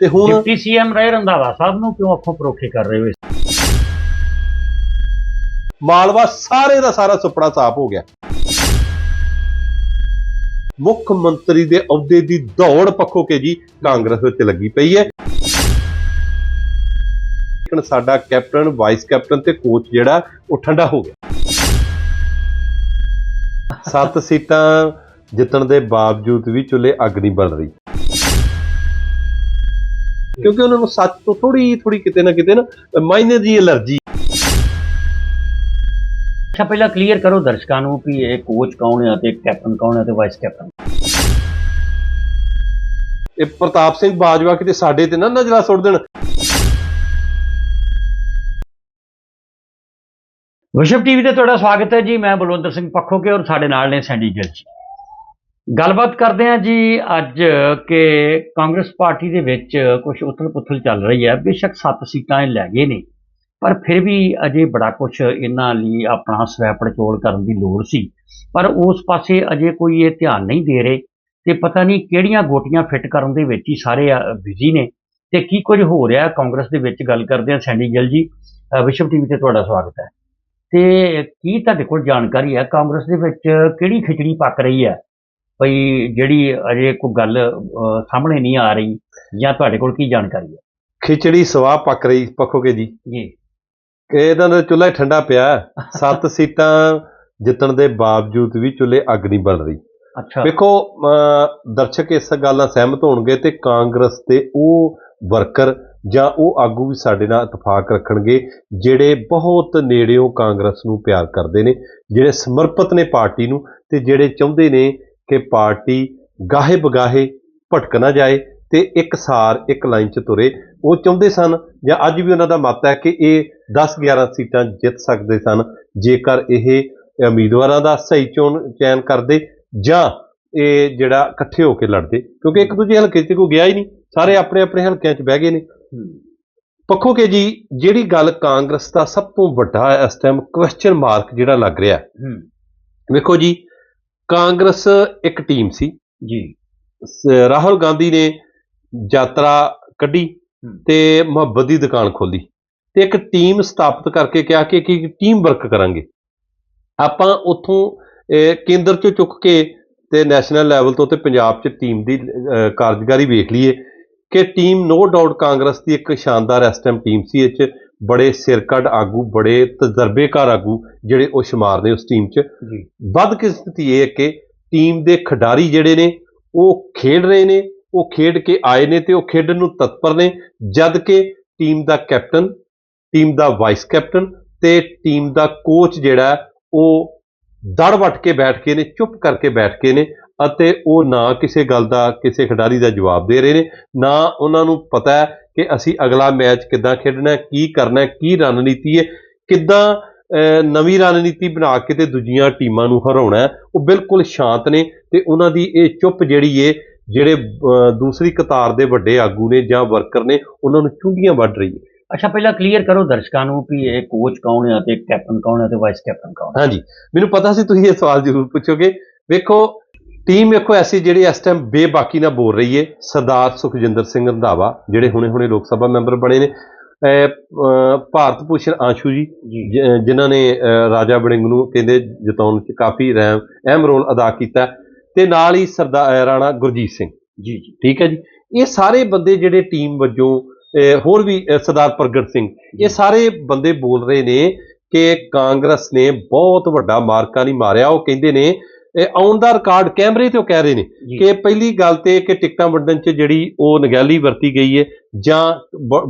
ਤੇ ਹੁਣ deputy CM ਰਹੇ ਰੰਧਾਵਾ ਸਾਹਿਬ ਨੂੰ ਕਿਉਂ ਅੱਖੋਂ ਪਰੋਖੇ ਕਰ ਰਹੇ ਹੋ ਮਾਲਵਾ ਸਾਰੇ ਦਾ ਸਾਰਾ ਸੁਪਨਾ ਸਾਫ਼ ਹੋ ਗਿਆ। ਮੁੱਖ ਮੰਤਰੀ ਦੇ ਅਹੁਦੇ ਦੀ ਦੌੜ ਪੱਖੋ ਕੇ ਜੀ ਕਾਂਗਰਸ ਵਿੱਚ ਲੱਗੀ ਪਈ ਹੈ। ਲੇਕਿਨ ਸਾਡਾ ਕੈਪਟਨ ਵਾਈਸ ਕੈਪਟਨ ਤੇ ਕੋਚ ਜਿਹੜਾ ਉਹ ਠੰਡਾ ਹੋ ਗਿਆ। ਸੱਤ ਸੀਟਾਂ ਜਿੱਤਣ ਦੇ ਬਾਵਜੂਦ ਵੀ ਚੁੱਲੇ ਅੱਗ ਨਹੀਂ ਬਲ ਰਹੀ। ਕਿਉਂਕਿ ਉਹਨਾਂ ਨੂੰ ਸੱਚ ਤੋਂ ਥੋੜੀ ਥੋੜੀ ਕਿਤੇ ਨਾ ਕਿਤੇ ਨਾ ਮਾਇਨੇ ਦੀ ਐਲਰਜੀ। ਅੱਛਾ ਪਹਿਲਾਂ ਕਲੀਅਰ ਕਰੋ ਦਰਸ਼ਕਾਂ ਨੂੰ ਵੀ ਇਹ ਕੋਚ ਕੌਣ ਹੈ ਤੇ ਕੈਪਟਨ ਕੌਣ ਹੈ ਤੇ ਵਾਈਸ ਕੈਪਟਨ ਇਹ ਪ੍ਰਤਾਪ ਸਿੰਘ ਬਾਜਵਾ ਕਿਤੇ ਸਾਡੇ ਤੇ ਨਾ ਨਜ਼ਰਾਂ ਸੁੱਟ ਦੇਣ। ਵਿਸ਼ਵ ਟੀਵੀ ਤੇ ਤੁਹਾਡਾ ਸਵਾਗਤ ਹੈ ਜੀ ਮੈਂ ਬਲਵੰਦਰ ਸਿੰਘ ਪੱਖੋਕੇ ਔਰ ਸਾਡੇ ਨਾਲ ਨੇ ਸੈਂਡੀ ਗਿੱਲ ਜੀ ਗੱਲਬਾਤ ਕਰਦੇ ਹਾਂ ਜੀ ਅੱਜ ਕਿ ਕਾਂਗਰਸ ਪਾਰਟੀ ਦੇ ਵਿੱਚ ਕੁਝ ਉਥਲ-ਪੁਥਲ ਚੱਲ ਰਹੀ ਹੈ। ਬੇਸ਼ੱਕ 7 ਸੀਟਾਂ ਇਹ ਲੈ ਗਏ ਨੇ ਪਰ ਫਿਰ ਵੀ ਅਜੇ ਬੜਾ ਕੁਝ ਇਹਨਾਂ ਲਈ ਆਪਣਾ ਸਵੈ ਪੜਚੋਲ ਕਰਨ ਦੀ ਲੋੜ ਸੀ। ਪਰ ਉਸ ਪਾਸੇ ਅਜੇ ਕੋਈ ਇਹ ਧਿਆਨ ਨਹੀਂ ਦੇ ਰਹੇ ਤੇ ਪਤਾ ਨਹੀਂ ਕਿਹੜੀਆਂ ਗੋਟੀਆਂ ਫਿੱਟ ਕਰਨ ਦੇ ਵਿੱਚ ਹੀ ਸਾਰੇ ਬਿਜ਼ੀ ਨੇ। ਤੇ ਕੀ ਕੁਝ ਹੋ ਰਿਹਾ ਕਾਂਗਰਸ ਦੇ ਵਿੱਚ? ਗੱਲ ਕਰਦੇ ਹਾਂ ਸੈਂਡੀ ਗਿੱਲ ਜੀ। ਅ, ਵਿਸ਼ਵ ਟੀਵੀ ਤੇ ਤੁਹਾਡਾ ਸਵਾਗਤ ਹੈ। ਤੇ ਕੀ ਤੁਹਾਡੇ ਕੋਲ ਜਾਣਕਾਰੀ ਹੈ? ਕਾਂਗਰਸ ਦੇ ਵਿੱਚ ਕਿਹੜੀ ਖਿਚੜੀ ਪੱਕ ਰਹੀ ਹੈ? ਭਈ ਜਿਹੜੀ ਅਜੇ ਕੋਈ ਗੱਲ ਅਹ, ਸਾਹਮਣੇ ਨਹੀਂ ਆ ਰਹੀ ਜਾਂ ਤੁਹਾਡੇ ਕੋਲ ਕੀ ਜਾਣਕਾਰੀ ਹੈ? ਖਿਚੜੀ ਸਵਾਹ ਪੱਕ ਰਹੀ ਪੱਖੋਗੇ ਜੀ। ਜੀ। ਕਿ ਇਹਨਾਂ ਦਾ ਚੁੱਲ੍ਹਾ ਹੀ ਠੰਡਾ ਪਿਆ। ਹੈ। ਸੱਤ ਸੀਟਾਂ ਜਿੱਤਣ ਦੇ ਬਾਵਜੂਦ ਵੀ ਚੁੱਲ੍ਹੇ ਅੱਗ ਨਹੀਂ ਬਲ ਰਹੀ। ਅੱਛਾ। ਵੇਖੋ ਦਰਸ਼ਕ ਇਸ ਗੱਲ ਨਾਲ ਸਹਿਮਤ ਹੋਣਗੇ ਤੇ ਕਾਂਗਰਸ ਦੇ ਉਹ ਵਰਕਰ ਜਾਂ ਉਹ ਆਗੂ ਵੀ ਸਾਡੇ ਨਾਲ ਇਤਫਾਕ ਰੱਖਣਗੇ ਜਿਹੜੇ ਬਹੁਤ ਨੇੜਿਓਂ ਕਾਂਗਰਸ ਨੂੰ ਪਿਆਰ ਕਰਦੇ ਨੇ ਜਿਹੜੇ ਸਮਰਪਿਤ ਨੇ ਪਾਰਟੀ ਨੂੰ ਤੇ ਜਿਹੜੇ ਚਾਹੁੰਦੇ ਨੇ ਕਿ ਪਾਰਟੀ ਗਾਹੇ ਬਗਾਹੇ ਭਟਕ ਨਾ ਜਾਏ ਤੇ ਇੱਕ ਸਾਰ ਇੱਕ ਲਾਈਨ 'ਚ ਤੁਰੇ। ਉਹ ਚਾਹੁੰਦੇ ਸਨ ਜਾਂ ਅੱਜ ਵੀ ਉਹਨਾਂ ਦਾ ਮਤ ਹੈ ਕਿ ਇਹ 10-11 ਸੀਟਾਂ ਜਿੱਤ ਸਕਦੇ ਸਨ ਜੇਕਰ ਇਹ ਉਮੀਦਵਾਰਾਂ ਦਾ ਸਹੀ ਚੋਣ ਚੈਨ ਕਰਦੇ ਜਾਂ ਇਹ ਜਿਹੜਾ ਇਕੱਠੇ ਹੋ ਕੇ ਲੜਦੇ। ਕਿਉਂਕਿ ਇੱਕ ਦੂਜੇ ਹਲਕੇ 'ਚ ਕੋਈ ਗਿਆ ਹੀ ਨਹੀਂ। ਸਾਰੇ ਆਪਣੇ ਆਪਣੇ ਹਲਕਿਆਂ 'ਚ ਬਹਿ ਗਏ ਨੇ। ਪੱਖੋ ਕੇ ਜੀ ਜਿਹੜੀ ਗੱਲ ਕਾਂਗਰਸ ਦਾ ਸਭ ਤੋਂ ਵੱਡਾ ਇਸ ਟਾਈਮ ਕੁਐਸਚਨ ਮਾਰਕ ਜਿਹੜਾ ਲੱਗ ਰਿਹਾ। ਵੇਖੋ ਜੀ ਕਾਂਗਰਸ ਇੱਕ ਟੀਮ ਸੀ। ਜੀ। ਰਾਹੁਲ ਗਾਂਧੀ ਨੇ ਯਾਤਰਾ ਕੱਢੀ। ਤੇ ਮੁਹੱਬਤ ਦੀ ਦੁਕਾਨ ਖੋਲੀ ਤੇ ਇੱਕ ਟੀਮ ਸਥਾਪਿਤ ਕਰਕੇ ਕਿਹਾ ਕਿ ਕਿ ਟੀਮ ਵਰਕ ਕਰਾਂਗੇ। ਆਪਾਂ ਉੱਥੋਂ ਕੇਂਦਰ ਚੋਂ ਚੁੱਕ ਕੇ ਤੇ ਨੈਸ਼ਨਲ ਲੈਵਲ ਤੋਂ ਤੇ ਪੰਜਾਬ 'ਚ ਟੀਮ ਦੀ ਕਾਰਜਕਾਰੀ ਵੇਖ ਲਈਏ ਕਿ ਟੀਮ ਨੋ ਡਾਊਟ ਕਾਂਗਰਸ ਦੀ ਇੱਕ ਸ਼ਾਨਦਾਰ ਇਸ ਟਾਈਮ ਟੀਮ ਸੀ। ਇਹ 'ਚ ਬੜੇ ਸਿਰਕੱਢ ਆਗੂ ਬੜੇ ਤਜਰਬੇਕਾਰ ਆਗੂ ਜਿਹੜੇ ਉਹ ਸ਼ੁਮਾਰ ਨੇ ਉਸ ਟੀਮ 'ਚ। ਜੀ। ਬਦਕਿਸਮਤੀ ਇਹ ਹੈ ਕਿ ਟੀਮ ਦੇ ਖਿਡਾਰੀ ਜਿਹੜੇ ਨੇ ਉਹ ਖੇਡ ਰਹੇ ਨੇ ਉਹ ਖੇਡ ਕੇ ਆਏ ਨੇ ਤੇ ਉਹ ਖੇਡਣ ਨੂੰ ਤਤਪਰ ਨੇ ਜਦ ਕਿ ਟੀਮ ਦਾ ਕੈਪਟਨ ਟੀਮ ਦਾ ਵਾਈਸ ਕੈਪਟਨ ਤੇ ਟੀਮ ਦਾ ਕੋਚ ਜਿਹੜਾ ਉਹ ਦੜ ਵੱਟ ਕੇ ਬੈਠ ਕੇ ਨੇ ਚੁੱਪ ਕਰਕੇ ਬੈਠ ਕੇ ਨੇ ਅਤੇ ਉਹ ਨਾ ਕਿਸੇ ਗੱਲ ਦਾ ਕਿਸੇ ਖਿਡਾਰੀ ਦਾ ਜਵਾਬ ਦੇ ਰਹੇ ਨੇ ਨਾ ਉਹਨਾਂ ਨੂੰ ਪਤਾ ਹੈ ਕਿ ਅਸੀਂ ਅਗਲਾ ਮੈਚ ਕਿੱਦਾਂ ਖੇਡਣਾ ਕੀ ਕਰਨਾ ਕੀ ਰਣਨੀਤੀ ਹੈ ਕਿੱਦਾਂ ਨਵੀਂ ਰਣਨੀਤੀ ਬਣਾ ਕੇ ਤੇ ਦੂਜੀਆਂ ਟੀਮਾਂ ਨੂੰ ਹਰਾਉਣਾ। ਉਹ ਬਿਲਕੁਲ ਸ਼ਾਂਤ ਨੇ ਤੇ ਉਹਨਾਂ ਦੀ ਇਹ ਚੁੱਪ ਜਿਹੜੀ ਏ ਜਿਹੜੇ ਦੂਸਰੀ ਕਤਾਰ ਦੇ ਵੱਡੇ ਆਗੂ ਨੇ ਜਾਂ ਵਰਕਰ ਨੇ ਉਹਨਾਂ ਨੂੰ ਚੁੰਡੀਆਂ ਵੱਢ ਰਹੀ ਹੈ। ਅੱਛਾ ਪਹਿਲਾਂ ਕਲੀਅਰ ਕਰੋ ਦਰਸ਼ਕਾਂ ਨੂੰ ਵੀ ਇਹ ਕੋਚ ਕੌਣ ਹੈ ਤੇ ਕੈਪਟਨ ਕੌਣ ਹੈ ਤੇ ਵਾਈਸ ਕੈਪਟਨ ਕੌਣ ਹੈ ਹਾਂਜੀ। ਮੈਨੂੰ ਪਤਾ ਸੀ ਤੁਸੀਂ ਇਹ ਸਵਾਲ ਜ਼ਰੂਰ ਪੁੱਛੋਗੇ। ਵੇਖੋ ਟੀਮ ਵੇਖੋ ਐਸੀ ਜਿਹੜੀ ਇਸ ਟਾਈਮ ਬੇਬਾਕੀ ਨਾਲ ਬੋਲ ਰਹੀ ਏ ਸਰਦਾਰ ਸੁਖਜਿੰਦਰ ਸਿੰਘ ਰੰਧਾਵਾ ਜਿਹੜੇ ਹੁਣੇ-ਹੁਣੇ ਲੋਕ ਸਭਾ ਮੈਂਬਰ ਬਣੇ ਨੇ। ਭਾਰਤ ਭੂਸ਼ਣ ਆਸ਼ੂ ਜੀ ਜਿਨ੍ਹਾਂ ਨੇ ਰਾਜਾ ਵੜਿੰਗ ਨੂੰ ਕਹਿੰਦੇ ਜਿਤਾਉਣ 'ਚ ਕਾਫੀ ਰਹਿਮ ਅਹਿਮ ਰੋਲ ਅਦਾ ਕੀਤਾ। ਤੇ ਨਾਲ ਹੀ ਸਰਦਾਰ ਰਾਣਾ ਗੁਰਜੀਤ ਸਿੰਘ। ਜੀ ਜੀ। ਠੀਕ ਹੈ ਜੀ? ਇਹ ਸਾਰੇ ਬੰਦੇ ਜਿਹੜੇ ਟੀਮ ਵੱਜੋਂ ਹੋਰ ਵੀ ਸਰਦਾਰ ਪ੍ਰਗਟ ਸਿੰਘ ਇਹ ਸਾਰੇ ਬੰਦੇ ਬੋਲ ਰਹੇ ਨੇ ਕਿ ਕਾਂਗਰਸ ਨੇ ਬਹੁਤ ਵੱਡਾ ਮਾਰਕਾ ਨਹੀਂ ਮਾਰਿਆ। ਉਹ ਕਹਿੰਦੇ ਨੇ ਔਨ ਦਾ ਰਿਕਾਰਡ ਕੈਮਰੇ ਤੇ ਉਹ ਕਹਿ ਰਹੇ ਨੇ ਕਿ ਪਹਿਲੀ ਗੱਲ ਤੇ ਕਿ ਟਿਕਟਾਂ ਵੰਡਣ 'ਚ ਜਿਹੜੀ ਉਹ ਨਗੈਲੀ ਵਰਤੀ ਗਈ ਹੈ ਜਾਂ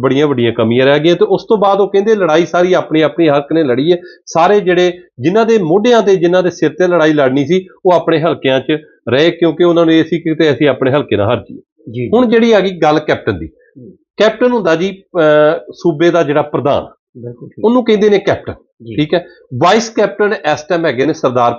ਬੜੀਆਂ ਵੱਡੀਆਂ ਕਮੀਆਂ ਰਹਿ ਗਈਆਂ ਤੇ ਉਸ ਤੋਂ ਬਾਅਦ ਉਹ ਕਹਿੰਦੇ ਲੜਾਈ ਸਾਰੀ ਆਪਣੀ ਆਪਣੀ ਹੱਕ ਨੇ ਲੜੀ ਹੈ। ਸਾਰੇ ਜਿਹੜੇ ਜਿਨ੍ਹਾਂ ਦੇ ਮੋਢਿਆਂ ਤੇ ਜਿਨ੍ਹਾਂ ਦੇ ਸਿਰ ਤੇ ਲੜਾਈ ਲੜਨੀ ਸੀ ਉਹ ਆਪਣੇ ਹਲਕਿਆਂ 'ਚ ਰਹੇ ਕਿਉਂਕਿ ਉਹਨਾਂ ਨੂੰ ਇਹ ਸੀ ਕਿ ਤੇ ਅਸੀਂ ਆਪਣੇ ਹਲਕੇ ਨਾਲ ਹਾਰ ਜਾਈਏ। ਜੀ। ਹੁਣ ਜਿਹੜੀ ਆ ਗਈ ਗੱਲ ਕੈਪਟਨ ਦੀ। ਕੈਪਟਨ ਹੁੰਦਾ ਜੀ ਸੂਬੇ ਦਾ ਜਿਹੜਾ ਪ੍ਰਧਾਨ। ਬਿਲਕੁਲ ਠੀਕ। ਉਹਨੂੰ ਕਹਿੰਦੇ ਨੇ ਕੈਪਟਨ ਠੀਕ ਹੈ? ਵਾਈਸ ਕੈਪਟਨ ਇਸ ਟਾਈਮ ਹੈਗੇ ਨੇ ਸਰਦਾਰ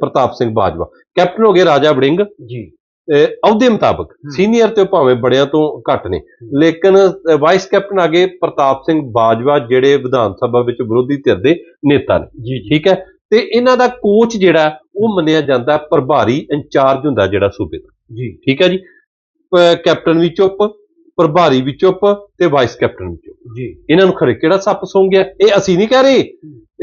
ਪ੍ਰਤਾਪ ਸਿੰਘ ਬਾਜਵਾ। ਕੈਪਟਨ ਹੋ ਗਏ ਰਾਜਾ ਵੜਿੰਗ। ਜੀ। ਅਹ, ਅਹੁਦੇ ਮੁਤਾਬਕ ਸੀਨੀਅਰ ਤੇ ਭਾਵੇਂ ਬੜਿਆਂ ਤੋਂ ਘੱਟ ਨੇ। ਲੇਕਿਨ ਵਾਈਸ ਕੈਪਟਨ ਆ ਗਏ ਪ੍ਰਤਾਪ ਸਿੰਘ ਬਾਜਵਾ ਜਿਹੜੇ ਵਿਧਾਨ ਸਭਾ ਵਿੱਚ ਵਿਰੋਧੀ ਧਿਰ ਦੇ ਨੇਤਾ ਨੇ। ਜੀ ਠੀਕ ਹੈ? ਤੇ ਇਹਨਾਂ ਦਾ ਕੋਚ ਜਿਹੜਾ ਉਹ ਮੰਨਿਆ ਜਾਂਦਾ ਪ੍ਰਭਾਰੀ ਇੰਚਾਰਜ ਹੁੰਦਾ ਜਿਹੜਾ ਸੂਬੇ ਦਾ। ਜੀ। ਠੀਕ ਹੈ ਜੀ? ਕੈਪਟਨ ਵੀ ਚੁੱਪ। ਪ੍ਰਭਾਰੀ ਵੀ ਚੁੱਪ ਤੇ ਵਾਈਸ ਕੈਪਟਨ ਵੀ ਚੁੱਪ ਜੀ। ਇਹਨਾਂ ਨੂੰ ਖਰੇ ਕਿਹੜਾ ਸੱਪ ਸੌਂ ਗਿਆ? ਇਹ ਅਸੀਂ ਨਹੀਂ ਕਹਿ ਰਹੇ।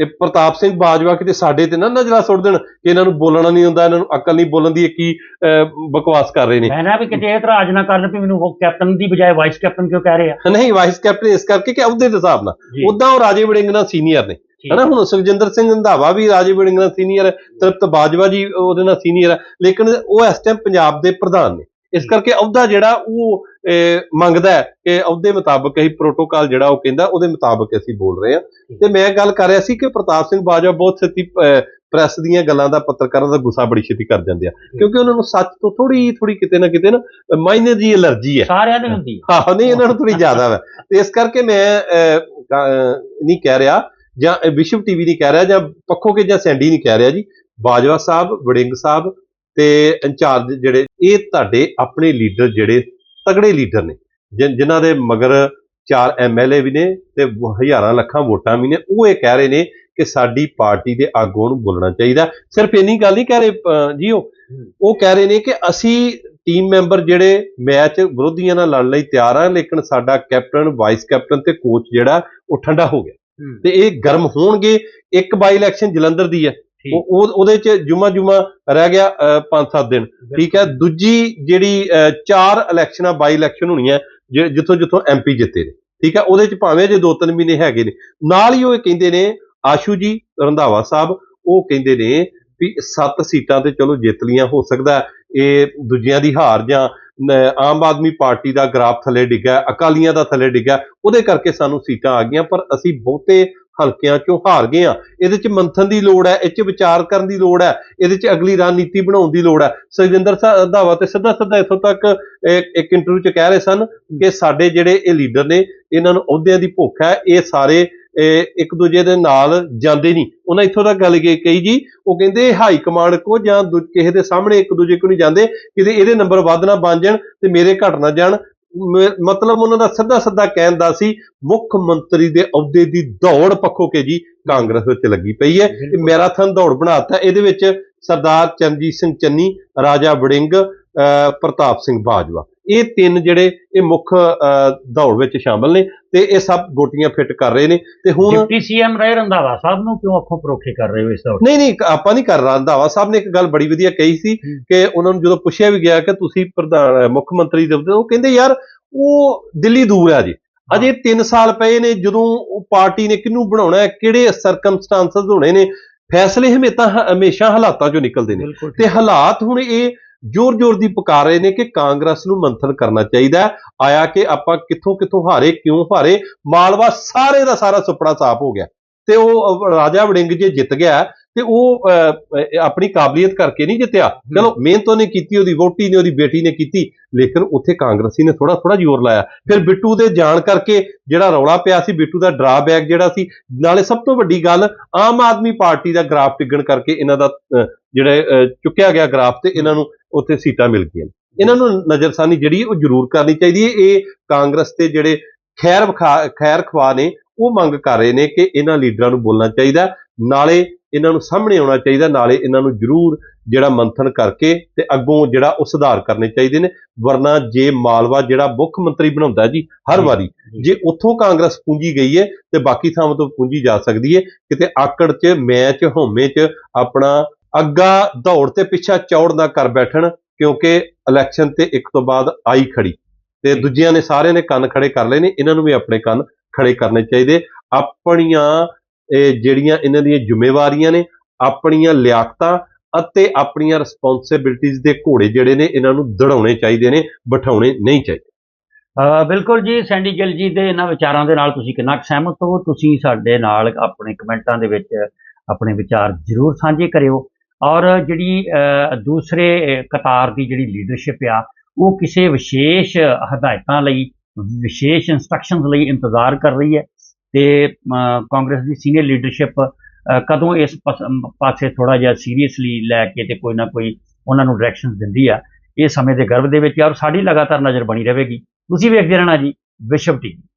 ਇਹ ਪ੍ਰਤਾਪ ਸਿੰਘ ਬਾਜਵਾ ਕਿਤੇ ਸਾਡੇ ਤੇ ਨਾ ਨਜ਼ਰਾਂ ਸੁੱਟ ਦੇਣ ਕਿ ਇਹਨਾਂ ਨੂੰ ਬੋਲਣਾ ਨਹੀਂ ਹੁੰਦਾ ਇਹਨਾਂ ਨੂੰ ਅਕਲ ਨਹੀਂ ਬੋਲਣ ਦੀ ਇਹ ਕੀ ਅਹ, ਬਕਵਾਸ ਕਰ ਰਹੇ ਨੇ। ਮੈਂ ਨਾ ਵੀ ਕਿਤੇ ਇਤਰਾਜ਼ ਨਾ ਕਰਨ ਵੀ ਮੈਨੂੰ ਉਹ ਕੈਪਟਨ ਦੀ ਬਜਾਏ ਵਾਈਸ ਕੈਪਟਨ ਕਿਉਂ ਕਹਿ ਰਹੇ ਆ? ਨਹੀਂ ਵਾਈਸ ਕੈਪਟਨ ਇਸ ਕਰਕੇ ਕਿ ਅਹੁਦੇ ਦੇ ਹਿਸਾਬ ਨਾਲ। ਜੀ। ਉਦਾਂ ਉਹ ਰਾਜੇ ਵੜਿੰਗ ਨਾਲ ਸੀਨੀਅਰ ਨੇ। ਹਨਾ ਹੁਣ ਸੁਖਜਿੰਦਰ ਸਿੰਘ ਰੰਧਾਵਾ ਵੀ ਰਾਜੇ ਵੜਿੰਗ ਨਾਲ ਸੀਨੀਅਰ ਹੈ ਤ੍ਰਿਪਤ ਬਾਜਵਾ ਜੀ ਉਹਦੇ ਨਾਲ ਸੀਨੀਅਰ ਹੈ। ਲੇਕਿਨ ਉਹ ਇਸ ਟਾਈਮ ਪੰਜਾਬ ਦੇ ਪ੍ਰਧਾਨ ਨੇ। ਇਸ ਕਰਕੇ ਅਹੁਦਾ ਜਿਹੜਾ ਉਹ ਮੰਗਦਾ ਹੈ ਕਿ ਅਹੁਦੇ ਮੁਤਾਬਕ ਹੀ ਪ੍ਰੋਟੋਕਾਲ ਜਿਹੜਾ ਉਹ ਕਹਿੰਦਾ ਉਹਦੇ ਮੁਤਾਬਕ ਅਸੀਂ ਬੋਲ ਰਹੇ ਹਾਂ। ਤੇ ਮੈਂ ਗੱਲ ਕਰ ਰਿਹਾ ਸੀ ਕਿ ਪ੍ਰਤਾਪ ਸਿੰਘ ਬਾਜਵਾ ਬਹੁਤ ਛੇਤੀ ਪ੍ਰੈਸ ਦੀਆਂ ਗੱਲਾਂ ਦਾ ਪੱਤਰਕਾਰਾਂ ਦਾ ਗੁੱਸਾ ਬੜੀ ਛੇਤੀ ਕਰ ਜਾਂਦੇ ਆ। ਕਿਉਂਕਿ ਉਹਨਾਂ ਨੂੰ ਸੱਚ ਤੋਂ ਥੋੜੀ ਥੋੜੀ ਕਿਤੇ ਨਾ ਕਿਤੇ ਨਾ ਮਾਈਨਰ ਜੀ ਅਲਰਜੀ ਹੈ। ਸਾਰਿਆਂ ਨੂੰ ਹੁੰਦੀ ਆ ਆਹੋ ਨਹੀਂ ਇਹਨਾਂ ਨੂੰ ਥੋੜੀ ਜ਼ਿਆਦਾ ਵਾ। ਤੇ ਇਸ ਕਰਕੇ ਮੈਂ ਨਹੀਂ ਕਹਿ ਰਿਹਾ ਜਾਂ ਵਿਸ਼ਵ ਟੀਵੀ ਨਹੀਂ ਕਹਿ ਰਿਹਾ ਜਾਂ ਪੱਖੋ ਕੇ ਜਾਂ ਸੈਂਡੀ ਨਹੀਂ ਕਹਿ ਰਿਹਾ ਜੀ। ਬਾਜਵਾ ਸਾਹਿਬ ਵੜਿੰਗ ਸਾਹਿਬ ਤੇ ਇੰਚਾਰਜ ਜਿਹੜੇ ਇਹ ਤੁਹਾਡੇ ਆਪਣੇ ਲੀਡਰ ਜਿਹੜੇ ਤਗੜੇ ਲੀਡਰ ਨੇ ਜਿਨ- ਜਿਨ੍ਹਾਂ ਦੇ ਮਗਰ ਚਾਰ ਐਮਐਲਏ ਵੀ ਨੇ ਤੇ ਹਜ਼ਾਰਾਂ ਲੱਖਾਂ ਵੋਟਾਂ ਵੀ ਨੇ ਉਹ ਇਹ ਕਹਿ ਰਹੇ ਨੇ ਕਿ ਸਾਡੀ ਪਾਰਟੀ ਦੇ ਆਗੂਆਂ ਨੂੰ ਬੋਲਣਾ ਚਾਹੀਦਾ। ਸਿਰਫ ਇੰਨੀ ਗੱਲ ਨਹੀਂ ਕਹਿ ਰਹੇ ਜੀ ਉਹ ਕਹਿ ਰਹੇ ਨੇ ਕਿ ਅਸੀਂ ਟੀਮ ਮੈਂਬਰ ਜਿਹੜੇ ਮੈਚ ਵਿਰੋਧੀਆਂ ਨਾਲ ਲੜਨ ਲਈ ਤਿਆਰ ਆ ਲੇਕਿਨ ਸਾਡਾ ਕੈਪਟਨ ਵਾਈਸ ਕੈਪਟਨ ਤੇ ਕੋਚ ਜਿਹੜਾ ਉਹ ਠੰਡਾ ਹੋ ਗਿਆ। ਤੇ ਇਹ ਗਰਮ ਹੋਣਗੇ। ਇੱਕ ਬਾਈ ਇਲੈਕਸ਼ਨ ਜਲੰਧਰ ਦੀ ਹੈ। ਉਹ ਉਹ- ਉਹਦੇ ਚ ਜੁਮਾ ਜੁਮਾ ਰਹਿ ਗਿਆ 5-7 ਦਿਨ। ਠੀਕ ਹੈ? ਦੂਜੀ ਜਿਹੜੀ ਚਾਰ ਇਲੈਕਸ਼ਨਾਂ ਬਾਈ ਇਲੈਕਸ਼ਨ ਹੋਣੀਆਂ ਜਿੱਥੋਂ ਜਿੱਥੋਂ ਐਮਪੀ ਜਿੱਤੇ ਨੇ। ਠੀਕ ਹੈ? ਉਹਦੇ ਚ ਭਾਵੇਂ ਜੇ 2-3 ਮਹੀਨੇ ਹੈਗੇ ਨੇ। ਨਾਲ ਹੀ ਉਹ ਕਹਿੰਦੇ ਨੇ ਆਸ਼ੂ ਜੀ ਰੰਧਾਵਾ ਸਾਹਿਬ ਉਹ ਕਹਿੰਦੇ ਨੇ ਵੀ 7 ਸੀਟਾਂ ਤੇ ਚਲੋ ਜਿੱਤ ਲੀਆਂ ਹੋ ਸਕਦਾ ਇਹ ਦੂਜਿਆਂ ਦੀ ਹਾਰ ਜਾਂ ਆਮ ਆਦਮੀ ਪਾਰਟੀ ਦਾ ਗ੍ਰਾਫ ਥੱਲੇ ਡਿੱਗਾ ਅਕਾਲੀਆਂ ਦਾ ਥੱਲੇ ਡਿੱਗਾ ਉਹਦੇ ਕਰਕੇ ਸਾਨੂੰ ਸੀਟਾਂ ਆ ਗਈਆਂ ਪਰ ਅਸੀਂ ਬਹੁਤੇ ਹਲਕਿਆਂ ਚੋਂ ਹਾਰ ਗਏ ਆ। ਇਹਦੇ ਚ ਮੰਥਨ ਦੀ ਲੋੜ ਹੈ, ਇਹ ਚ ਵਿਚਾਰ ਕਰਨ ਦੀ ਲੋੜ ਹੈ, ਇਹਦੇ ਚ ਅਗਲੀ ਰਣਨੀਤੀ ਬਣਾਉਣ ਦੀ ਲੋੜ ਹੈ। ਸੁਖਜਿੰਦਰ ਰੰਧਾਵਾ ਧਾਵਾ ਤੇ ਸਿੱਧਾ ਸਿੱਧਾ ਇੱਥੋਂ ਤੱਕ ਇੱਕ ਇੰਟਰਵਿਊ ਚ ਕਹਿ ਰਹੇ ਸਨ ਕਿ ਸਾਡੇ ਜਿਹੜੇ ਇਹ ਲੀਡਰ ਨੇ, ਇਹਨਾਂ ਨੂੰ ਅਹੁਦਿਆਂ ਦੀ ਭੁੱਖ ਹੈ, ਇਹ ਸਾਰੇ, ਇਹ ਇੱਕ ਦੂਜੇ ਦੇ ਨਾਲ ਜਾਂਦੇ ਨਹੀਂ। ਉਹਨਾਂ ਇੱਥੋਂ ਤੱਕ ਗੱਲ ਕਹੀ ਜੀ, ਉਹ ਕਹਿੰਦੇ ਹਾਈ ਕਮਾਂਡ ਕੋ ਜਾਂ ਦੂ- ਕਿਸੇ ਦੇ ਸਾਹਮਣੇ ਇੱਕ ਦੂਜੇ ਕੋ ਨਹੀਂ ਜਾਂਦੇ, ਕਿਤੇ ਇਹਦੇ ਨੰਬਰ ਵੱਧ ਨਾ ਬਣ ਜਾਣ ਤੇ ਮੇਰੇ ਘਟ ਨਾ ਜਾਣ ਮਤਲਬ ਉਹਨਾਂ ਦਾ ਸਿੱਧਾ ਸਿੱਧਾ ਕਹਿਣ ਦਾ ਸੀ ਮੁੱਖ ਮੰਤਰੀ ਦੇ ਅਹੁਦੇ ਦੀ ਦੌੜ ਪੱਖੋ ਕੇ ਜੀ ਕਾਂਗਰਸ ਵਿੱਚ ਲੱਗੀ ਪਈ ਹੈ। ਇਹ ਮੈਰਾਥਨ ਦੌੜ ਬਣਾਤਾ। ਇਹਦੇ ਵਿੱਚ ਸਰਦਾਰ ਚਰਨਜੀਤ ਸਿੰਘ ਚੰਨੀ ਰਾਜਾ ਵੜਿੰਗ ਪ੍ਰਤਾਪ ਸਿੰਘ ਬਾਜਵਾ। ਇਹ ਤਿੰਨ ਜਿਹੜੇ ਇਹ ਮੁੱਖ ਦੌੜ ਵਿੱਚ ਸ਼ਾਮਲ ਨੇ ਤੇ ਇਹ ਸਭ ਗੋਟੀਆਂ ਫਿੱਟ ਕਰ ਰਹੇ ਨੇ ਤੇ ਹੁਣ ਡਿਪਟੀ ਸੀਐਮ ਰਹੇ ਰੰਧਾਵਾ ਸਾਹਿਬ ਨੂੰ ਕਿਉਂ ਅੱਖੋਂ ਪਰੋਖੇ ਕਰ ਰਹੇ ਹੋ ਇਸ ਦੌਰ ਨਹੀਂ ਨਹੀਂ ਆਪਾਂ ਨਹੀਂ ਕਰ ਰਹਾ ਰੰਧਾਵਾ ਸਾਹਿਬ ਨੇ ਇੱਕ ਗੱਲ ਬੜੀ ਵਧੀਆ ਕਹੀ ਸੀ। ਕਿ ਉਹਨਾਂ ਨੂੰ ਜਦੋਂ ਪੁੱਛਿਆ ਵੀ ਗਿਆ ਕਿ ਤੁਸੀਂ ਪ੍ਰਧਾਨ ਮੁੱਖ ਮੰਤਰੀ ਦੇ ਉਹ ਕਹਿੰਦੇ ਯਾਰ ਉਹ ਦਿੱਲੀ ਦੂਰ ਆ ਜੀ ਅਜੇ 3 ਸਾਲ ਪਏ ਨੇ ਜਦੋਂ ਉਹ ਪਾਰਟੀ ਨੇ ਕਿਹਨੂੰ ਬਣਾਉਣਾ ਹੈ ਕਿਹੜੇ ਸਰਕਮਸਟੈਂਸਸ ਹੋਣੇ ਨੇ ਫੈਸਲੇ ਹਮੇਸ਼ਾ ਹਮੇਸ਼ਾ ਹਾਲਾਤਾਂ ਚੋਂ ਨਿਕਲਦੇ ਨੇ। ਤੇ ਹਾਲਾਤ ਹੁਣ ਇਹ ਜ਼ੋਰ-ਜ਼ੋਰ ਦੀ ਪੁਕਾਰ ਰਹੇ ਨੇ ਕਿ ਕਾਂਗਰਸ ਨੂੰ ਮੰਥਨ ਕਰਨਾ ਚਾਹੀਦਾ। ਆਇਆ ਕਿ ਆਪਾਂ ਕਿੱਥੋਂ ਕਿੱਥੋਂ ਹਾਰੇ ਕਿਉਂ ਹਾਰੇ ਮਾਲਵਾ ਸਾਰੇ ਦਾ ਸਾਰਾ ਸੁਪਨਾ ਸਾਫ਼ ਹੋ ਗਿਆ। ਤੇ ਉਹ ਰਾਜਾ ਵੜਿੰਗ ਜੇ ਜਿੱਤ ਗਿਆ ਤੇ ਉਹ ਆਪਣੀ ਕਾਬਲੀਅਤ ਕਰਕੇ ਨਹੀਂ ਜਿੱਤਿਆ। ਚਲੋ ਮਿਹਨਤ ਉਹਨੇ ਕੀਤੀ ਉਹਦੀ ਵੋਟੀ ਨੇ ਉਹਦੀ ਬੇਟੀ ਨੇ ਕੀਤੀ ਲੇਕਿਨ ਉੱਥੇ ਕਾਂਗਰਸੀ ਨੇ ਥੋੜਾ ਥੋੜਾ ਜ਼ੋਰ ਲਾਇਆ। ਫਿਰ ਬਿੱਟੂ ਦੇ ਜਾਣ ਕਰਕੇ ਜਿਹੜਾ ਰੌਲਾ ਪਿਆ ਸੀ ਬਿੱਟੂ ਦਾ ਡਰਾਬੈਕ ਜਿਹੜਾ ਸੀ ਨਾਲੇ ਸਭ ਤੋਂ ਵੱਡੀ ਗੱਲ ਆਮ ਆਦਮੀ ਪਾਰਟੀ ਦਾ ਗ੍ਰਾਫ ਡਿੱਗਣ ਕਰਕੇ ਇਹਨਾਂ ਦਾ ਜਿਹੜਾ ਚੁੱਕਿਆ ਗਿਆ ਗ੍ਰਾਫ ਤੇ ਇਹਨਾਂ ਨੂੰ ਉੱਥੇ ਸੀਟਾਂ ਮਿਲ ਗਈਆਂ। ਇਹਨਾਂ ਨੂੰ ਨਜ਼ਰਸਾਨੀ ਜਿਹੜੀ ਉਹ ਜ਼ਰੂਰ ਕਰਨੀ ਚਾਹੀਦੀ ਹੈ। ਇਹ ਕਾਂਗਰਸ ਤੇ ਜਿਹੜੇ ਖੈਰ ਖੈਰ ਖਵਾ ਨੇ ਉਹ ਮੰਗ ਕਰ ਰਹੇ ਨੇ ਕਿ ਇਹਨਾਂ ਲੀਡਰਾਂ ਨੂੰ ਬੋਲਣਾ ਚਾਹੀਦਾ ਨਾਲੇ ਇਹਨਾਂ ਨੂੰ ਸਾਹਮਣੇ ਆਉਣਾ ਚਾਹੀਦਾ ਨਾਲੇ ਇਹਨਾਂ ਨੂੰ ਜ਼ਰੂਰ ਜਿਹੜਾ ਮੰਥਨ ਕਰਕੇ ਤੇ ਅੱਗੋਂ ਜਿਹੜਾ ਉਹ ਸੁਧਾਰ ਕਰਨੇ ਚਾਹੀਦੇ ਨੇ। ਵਰਨਾ ਜੇ ਮਾਲਵਾ ਜਿਹੜਾ ਮੁੱਖ ਮੰਤਰੀ ਬਣਾਉਂਦਾ ਜੀ ਹਰ ਵਾਰੀ ਜੀ। ਉੱਥੋਂ ਕਾਂਗਰਸ ਪੂੰਜੀ ਗਈ ਹੈ ਤੇ ਬਾਕੀ ਥਾਵਾਂ ਤੋਂ ਪੂੰਜੀ ਜਾ ਸਕਦੀ ਹੈ। ਕਿਤੇ ਆਕੜ 'ਚ ਮੈਚ ਹਉਮੈ 'ਚ ਆਪਣਾ ਅੱਗਾ ਦੌੜ ਤੇ ਪਿੱਛਾ ਚੌੜ ਨਾ ਕਰ ਬੈਠਣ ਕਿਉਂਕਿ ਇਲੈਕਸ਼ਨ ਤੇ ਇੱਕ ਤੋਂ ਬਾਅਦ ਆਈ ਖੜੀ। ਤੇ ਦੂਜਿਆਂ ਨੇ ਸਾਰਿਆਂ ਨੇ ਕੰਨ ਖੜੇ ਕਰ ਲਏ ਨੇ ਇਹਨਾਂ ਨੂੰ ਵੀ ਆਪਣੇ ਕੰਨ ਖੜੇ ਕਰਨੇ ਚਾਹੀਦੇ। ਆਪਣੀਆਂ ਇਹ ਜਿਹੜੀਆਂ ਇਹਨਾਂ ਦੀਆਂ ਜ਼ਿੰਮੇਵਾਰੀਆਂ ਨੇ ਆਪਣੀਆਂ ਲਿਆਕਤਾਂ ਅਤੇ ਆਪਣੀਆਂ ਰਿਸਪੌਂਸਿਬਿਲਟੀਆਂ ਦੇ ਘੋੜੇ ਜਿਹੜੇ ਨੇ ਇਹਨਾਂ ਨੂੰ ਦੜਾਉਣੇ ਚਾਹੀਦੇ ਨੇ ਬਿਠਾਉਣੇ ਨਹੀਂ ਚਾਹੀਦੇ। ਬਿਲਕੁਲ ਜੀ ਸੈਂਡੀ ਗਿੱਲ ਜੀ ਦੇ ਇਹਨਾਂ ਵਿਚਾਰਾਂ ਦੇ ਨਾਲ ਤੁਸੀਂ ਕਿੰਨਾ ਸਹਿਮਤ ਹੋ? ਤੁਸੀਂ ਸਾਡੇ ਨਾਲ ਆਪਣੇ ਕਮੈਂਟਾਂ ਦੇ ਵਿੱਚ ਆਪਣੇ ਵਿਚਾਰ ਜ਼ਰੂਰ ਸਾਂਝੇ ਕਰਿਓ। ਔਰ ਜਿਹੜੀ ਦੂਸਰੇ ਕਤਾਰ ਦੀ ਜਿਹੜੀ ਲੀਡਰਸ਼ਿਪ ਆ, ਉਹ ਕਿਸੇ ਵਿਸ਼ੇਸ਼ ਹਦਾਇਤਾਂ ਲਈ, ਵਿਸ਼ੇਸ਼ ਇਨਸਟਰਕਸ਼ਨਸ ਲਈ ਇੰਤਜ਼ਾਰ ਕਰ ਰਹੀ ਹੈ ਤੇ ਕਾਂਗਰਸ ਦੀ ਸੀਨੀਅਰ ਲੀਡਰਸ਼ਿਪ ਕਦੋਂ ਇਸ ਪਸ- ਪਾਸੇ ਥੋੜਾ ਜਿਹਾ ਸੀਰੀਅਸਲੀ ਲੈ ਕੇ ਤੇ ਕੋਈ ਨਾ ਕੋਈ ਉਹਨਾਂ ਨੂੰ ਡਾਇਰੈਕਸ਼ਨਸ ਦਿੰਦੀ ਆ, ਇਹ ਸਮੇਂ ਦੇ ਗਰਭ ਦੇ ਵਿੱਚ ਆ ਔਰ ਸਾਡੀ ਲਗਾਤਾਰ ਨਜ਼ਰ ਬਣੀ ਰਹੇਗੀ। ਤੁਸੀਂ ਵੇਖਦੇ ਰਹਿਣਾ ਜੀ, ਵਿਸ਼ਵ ਟੀਵੀ।